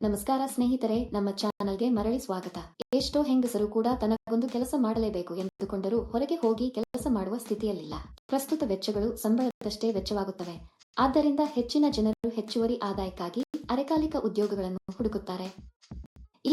ನಮಸ್ಕಾರ ಸ್ನೇಹಿತರೆ, ನಮ್ಮ ಚಾನಲ್ಗೆ ಮರಳಿ ಸ್ವಾಗತ. ಎಷ್ಟೋ ಹೆಂಗಸರು ಕೂಡ ತನಗೊಂದು ಕೆಲಸ ಮಾಡಲೇಬೇಕು ಎಂದುಕೊಂಡರೂ ಹೊರಗೆ ಹೋಗಿ ಕೆಲಸ ಮಾಡುವ ಸ್ಥಿತಿಯಲ್ಲಿಲ್ಲ. ಪ್ರಸ್ತುತ ವೆಚ್ಚಗಳು ಸಂಬಳದಷ್ಟೇ ವೆಚ್ಚವಾಗುತ್ತವೆ. ಆದ್ದರಿಂದ ಹೆಚ್ಚಿನ ಜನರು ಹೆಚ್ಚುವರಿ ಆದಾಯಕ್ಕಾಗಿ ಅರೆಕಾಲಿಕ ಉದ್ಯೋಗಗಳನ್ನು ಹುಡುಕುತ್ತಾರೆ.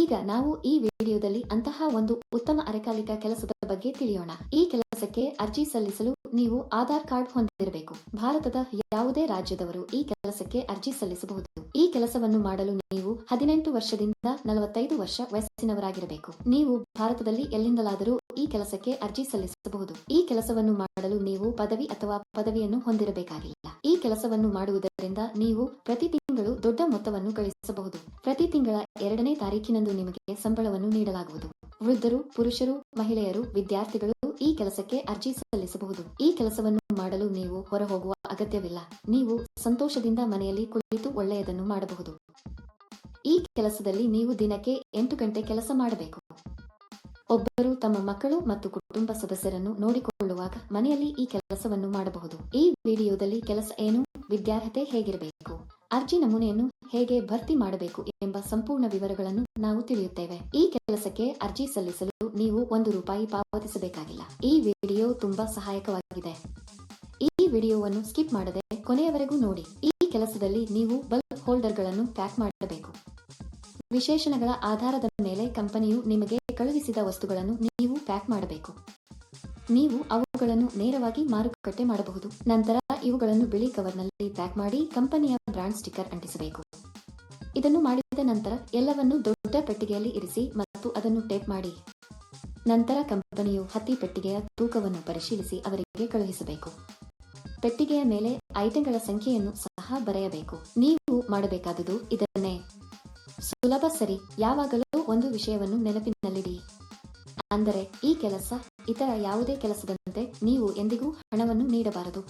ಈಗ ನಾವು ಈ ವಿಡಿಯೋದಲ್ಲಿ ಅಂತಹ ಒಂದು ಉತ್ತಮ ಅರೆಕಾಲಿಕ ಕೆಲಸದ ಬಗ್ಗೆ ತಿಳಿಯೋಣ. ಈ ಕೆಲಸಕ್ಕೆ ಅರ್ಜಿ ಸಲ್ಲಿಸಲು ನೀವು ಆಧಾರ್ ಕಾರ್ಡ್ ಹೊಂದಿರಬೇಕು. ಭಾರತದ ಯಾವುದೇ ರಾಜ್ಯದವರು ಈ ಕೆಲಸಕ್ಕೆ ಅರ್ಜಿ ಸಲ್ಲಿಸಬಹುದು. ಈ ಕೆಲಸವನ್ನು ಮಾಡಲು ನೀವು ಹದಿನೆಂಟು ವರ್ಷದಿಂದ ನಲವತ್ತೈದು ವರ್ಷ ವಯಸ್ಸಿನವರಾಗಿರಬೇಕು. ನೀವು ಭಾರತದಲ್ಲಿ ಎಲ್ಲಿಂದಲಾದರೂ ಈ ಕೆಲಸಕ್ಕೆ ಅರ್ಜಿ ಸಲ್ಲಿಸಬಹುದು. ಈ ಕೆಲಸವನ್ನು ಮಾಡಲು ನೀವು ಪದವಿ ಅಥವಾ ಪದವಿಯನ್ನು ಹೊಂದಿರಬೇಕಾಗಿಲ್ಲ. ಈ ಕೆಲಸವನ್ನು ಮಾಡುವುದರಿಂದ ನೀವು ಪ್ರತಿ ತಿಂಗಳು ದೊಡ್ಡ ಮೊತ್ತವನ್ನು ಗಳಿಸಬಹುದು ಪ್ರತಿ ತಿಂಗಳ ಎರಡನೇ ತಾರೀಕಿನಂದು ನಿಮಗೆ ಸಂಬಳವನ್ನು ನೀಡಲಾಗುವುದು. ವೃದ್ಧರು, ಪುರುಷರು, ಮಹಿಳೆಯರು, ವಿದ್ಯಾರ್ಥಿಗಳು ಈ ಕೆಲಸಕ್ಕೆ ಅರ್ಜಿ ಸಲ್ಲಿಸಬಹುದು. ಈ ಕೆಲಸವನ್ನು ಮಾಡಲು ನೀವು ಹೊರಹೋಗುವ ಅಗತ್ಯವಿಲ್ಲ. ನೀವು ಸಂತೋಷದಿಂದ ಮನೆಯಲ್ಲಿ ಕುಳಿತು ಒಳ್ಳೆಯದನ್ನು ಮಾಡಬಹುದು. ಈ ಕೆಲಸದಲ್ಲಿ ನೀವು ದಿನಕ್ಕೆ ಎಂಟು ಗಂಟೆ ಕೆಲಸ ಮಾಡಬೇಕು. ಒಬ್ಬರು ತಮ್ಮ ಮಕ್ಕಳು ಮತ್ತು ಕುಟುಂಬ ಸದಸ್ಯರನ್ನು ನೋಡಿಕೊಳ್ಳುವಾಗ ಮನೆಯಲ್ಲಿ ಈ ಕೆಲಸವನ್ನು ಮಾಡಬಹುದು. ಈ ವಿಡಿಯೋದಲ್ಲಿ ಕೆಲಸ ಏನು, ವಿದ್ಯಾರ್ಹತೆ ಹೇಗಿರಬೇಕು? ಅರ್ಜಿ ನಮೂನೆಯನ್ನು ಹೇಗೆ ಭರ್ತಿ ಮಾಡಬೇಕು ಎಂಬ ಸಂಪೂರ್ಣ ವಿವರಗಳನ್ನು ನಾವು ತಿಳಿಯುತ್ತೇವೆ. ಈ ಕೆಲಸಕ್ಕೆ ಅರ್ಜಿ ಸಲ್ಲಿಸಲು ನೀವು ಒಂದು ರೂಪಾಯಿ ಪಾವತಿಸಬೇಕಾಗಿಲ್ಲ. ಈ ವಿಡಿಯೋ ತುಂಬಾ ಸಹಾಯಕವಾಗಿದೆ. ಈ ವಿಡಿಯೋವನ್ನು ಸ್ಕಿಪ್ ಮಾಡದೆ ಕೊನೆಯವರೆಗೂ ನೋಡಿ. ಈ ಕೆಲಸದಲ್ಲಿ ನೀವು ಬಲ್ಬ್ ಹೋಲ್ಡರ್ಗಳನ್ನು ಪ್ಯಾಕ್ ಮಾಡಬೇಕು. ವಿಶೇಷಣಗಳ ಆಧಾರದ ಮೇಲೆ ಕಂಪನಿಯು ನಿಮಗೆ ಕಳುಹಿಸಿದ ವಸ್ತುಗಳನ್ನು ನೀವು ಪ್ಯಾಕ್ ಮಾಡಬೇಕು. ನೀವು ಅವುಗಳನ್ನು ನೇರವಾಗಿ ಮಾರುಕಟ್ಟೆ ಮಾಡಬಹುದು. ನಂತರ ಇವುಗಳನ್ನು ಬಿಳಿ ಕವರ್ನಲ್ಲಿ ಪ್ಯಾಕ್ ಮಾಡಿ ಕಂಪನಿಯ ಬ್ರಾಂಡ್ ಸ್ಟಿಕ್ಕರ್ ಅಂಟಿಸಬೇಕು. ಇದನ್ನು ಮಾಡಿದ ನಂತರ ಎಲ್ಲವನ್ನು ದೊಡ್ಡ ಪೆಟ್ಟಿಗೆಯಲ್ಲಿ ಇರಿಸಿ ಮತ್ತು ಅದನ್ನು ಟೇಪ್ ಮಾಡಿ. ನಂತರ ಕಂಪನಿಯು ಹತ್ತಿ ಪೆಟ್ಟಿಗೆಯ ತೂಕವನ್ನು ಪರಿಶೀಲಿಸಿ ಅವರಿಗೆ ಕಳುಹಿಸಬೇಕು. ಪೆಟ್ಟಿಗೆಯ ಮೇಲೆ ಐಟಂಗಳ ಸಂಖ್ಯೆಯನ್ನು ಸಹ ಬರೆಯಬೇಕು. ನೀವು ಮಾಡಬೇಕಾದುದು ಇದನ್ನೇ. ಸುಲಭ ಸರಿ, ಯಾವಾಗಲೂ ಒಂದು ವಿಷಯವನ್ನು ನೆನಪಿನಲ್ಲಿಡಿ. ಅಂದರೆ, ಈ ಕೆಲಸ ಇತರ ಯಾವುದೇ ಕೆಲಸದಂತೆ ನೀವು ಎಂದಿಗೂ ಹಣವನ್ನು ನೀಡಬಾರದು.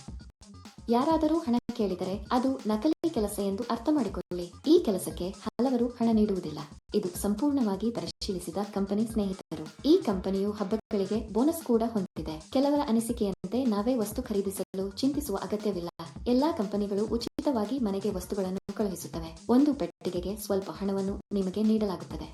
ಯಾರಾದರೂ ಹಣ ಕೇಳಿದರೆ ಅದು ನಕಲಿ ಕೆಲಸ ಎಂದು ಅರ್ಥ ಮಾಡಿಕೊಳ್ಳಿ ಈ ಕೆಲಸಕ್ಕೆ ಹಲವರು ಹಣ ನೀಡುವುದಿಲ್ಲ. ಇದು ಸಂಪೂರ್ಣವಾಗಿ ಪರಿಶೀಲಿಸಿದ ಕಂಪನಿ ಸ್ನೇಹಿತರು. ಈ ಕಂಪನಿಯು ಹಬ್ಬಗಳಿಗೆ ಬೋನಸ್ ಕೂಡ ಹೊಂದಿದೆ. ಕೆಲವರ ಅನಿಸಿಕೆಯಂತೆ ನಾವೇ ವಸ್ತು ಖರೀದಿಸಲು ಚಿಂತಿಸುವ ಅಗತ್ಯವಿಲ್ಲ. ಎಲ್ಲಾ ಕಂಪನಿಗಳು ಉಚಿತವಾಗಿ ಮನೆಗೆ ವಸ್ತುಗಳನ್ನು ಕಳುಹಿಸುತ್ತವೆ. ಒಂದು ಪೆಟ್ಟಿಗೆಗೆ ಸ್ವಲ್ಪ ಹಣವನ್ನು ನಿಮಗೆ ನೀಡಲಾಗುತ್ತದೆ.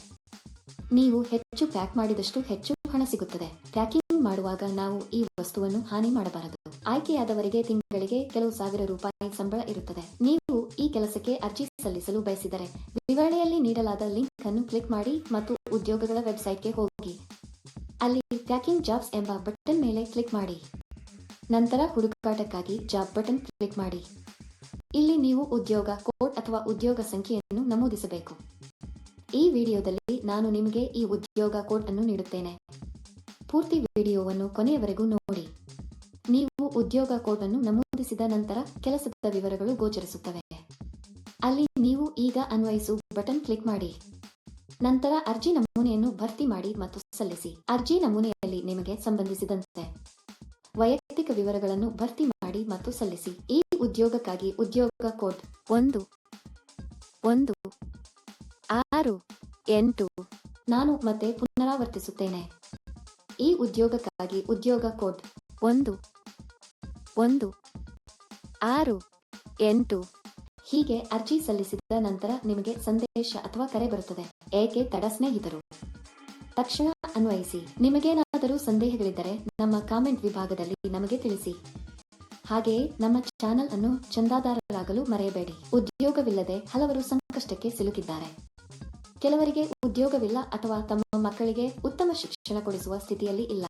ನೀವು ಹೆಚ್ಚು ಪ್ಯಾಕ್ ಮಾಡಿದಷ್ಟು ಹೆಚ್ಚು ಹಣ ಸಿಗುತ್ತದೆ. ಪ್ಯಾಕಿಂಗ್ ಮಾಡುವಾಗ ನಾವು ಈ ವಸ್ತುವನ್ನು ಹಾನಿ ಮಾಡಬಾರದು. ಆಯ್ಕೆಯಾದವರಿಗೆ ತಿಂಗಳಿಗೆ ಕೆಲವು ಸಾವಿರ ರೂಪಾಯಿ ಸಂಬಳ ಇರುತ್ತದೆ. ನೀವು ಈ ಕೆಲಸಕ್ಕೆ ಅರ್ಜಿ ಸಲ್ಲಿಸಲು ಬಯಸಿದರೆ ವಿವರಣೆಯಲ್ಲಿ ನೀಡಲಾದ ಲಿಂಕ್ ಅನ್ನು ಕ್ಲಿಕ್ ಮಾಡಿ ಮತ್ತು ಉದ್ಯೋಗಗಳ ವೆಬ್ಸೈಟ್ಗೆ ಹೋಗಿ. ಅಲ್ಲಿ ಪ್ಯಾಕಿಂಗ್ ಜಾಬ್ಸ್ ಎಂಬ ಬಟನ್ ಮೇಲೆ ಕ್ಲಿಕ್ ಮಾಡಿ. ನಂತರ ಹುಡುಕಾಟಕ್ಕಾಗಿ ಜಾಬ್ ಬಟನ್ ಕ್ಲಿಕ್ ಮಾಡಿ. ಇಲ್ಲಿ ನೀವು ಉದ್ಯೋಗ ಕೋಡ್ ಅಥವಾ ಉದ್ಯೋಗ ಸಂಖ್ಯೆಯನ್ನು ನಮೂದಿಸಬೇಕು. ಈ ವಿಡಿಯೋದಲ್ಲಿ ನಾನು ನಿಮಗೆ ಈ ಉದ್ಯೋಗ ಕೋಡ್ ಅನ್ನು ನೀಡುತ್ತೇನೆ. ಪೂರ್ತಿ ವಿಡಿಯೋವನ್ನು ಕೊನೆಯವರೆಗೂ ನೋಡಿ. ನೀವು ಉದ್ಯೋಗ ಕೋಡ್ ಅನ್ನು ನಮೂದಿಸಿದ ನಂತರ ಕೆಲಸದ ವಿವರಗಳು ಗೋಚರಿಸುತ್ತವೆ. ಅಲ್ಲಿ ನೀವು ಈಗ ಅನ್ವಯಿಸು ಬಟನ್ ಕ್ಲಿಕ್ ಮಾಡಿ. ನಂತರ ಅರ್ಜಿ ನಮೂನೆಯನ್ನು ಭರ್ತಿ ಮಾಡಿ ಮತ್ತು ಸಲ್ಲಿಸಿ. ಅರ್ಜಿ ನಮೂನೆಯಲ್ಲಿ ನಿಮಗೆ ಸಂಬಂಧಿಸಿದಂತೆ ವೈಯಕ್ತಿಕ ವಿವರಗಳನ್ನು ಭರ್ತಿ ಮಾಡಿ ಮತ್ತು ಸಲ್ಲಿಸಿ. ಈ ಉದ್ಯೋಗಕ್ಕಾಗಿ ಉದ್ಯೋಗ ಕೋಡ್ ಒಂದು ಒಂದು, ಆರು, ಎಂಟು ನಾನು ಮತ್ತೆ ಪುನರಾವರ್ತಿಸುತ್ತೇನೆ. ಈ ಉದ್ಯೋಗಕ್ಕಾಗಿ ಉದ್ಯೋಗ ಕೋಡ್ ಒಂದು. ಒಂದು, ಆರು, ಎಂಟು ಹೀಗೆ ಅರ್ಜಿ ಸಲ್ಲಿಸಿದ ನಂತರ ನಿಮಗೆ ಸಂದೇಶ ಅಥವಾ ಕರೆ ಬರುತ್ತದೆ. ಏಕೆ ತಡ ಸ್ನೇಹಿತರು? ತಕ್ಷಣ ಅನ್ವಯಿಸಿ. ನಿಮಗೇನಾದರೂ ಸಂದೇಹಗಳಿದ್ದರೆ ನಮ್ಮ ಕಾಮೆಂಟ್ ವಿಭಾಗದಲ್ಲಿ ನಮಗೆ ತಿಳಿಸಿ. ಹಾಗೆಯೇ ನಮ್ಮ ಚಾನೆಲ್ ಅನ್ನು ಚಂದಾದಾರರಾಗಲು ಮರೆಯಬೇಡಿ. ಉದ್ಯೋಗವಿಲ್ಲದೆ ಹಲವರು ಸಂಕಷ್ಟಕ್ಕೆ ಸಿಲುಕಿದ್ದಾರೆ. ಕೆಲವರಿಗೆ ಉದ್ಯೋಗವಿಲ್ಲ ಅಥವಾ ತಮ್ಮ ಮಕ್ಕಳಿಗೆ ಉತ್ತಮ ಶಿಕ್ಷಣ ಕೊಡಿಸುವ ಸ್ಥಿತಿಯಲ್ಲಿ ಇಲ್ಲ.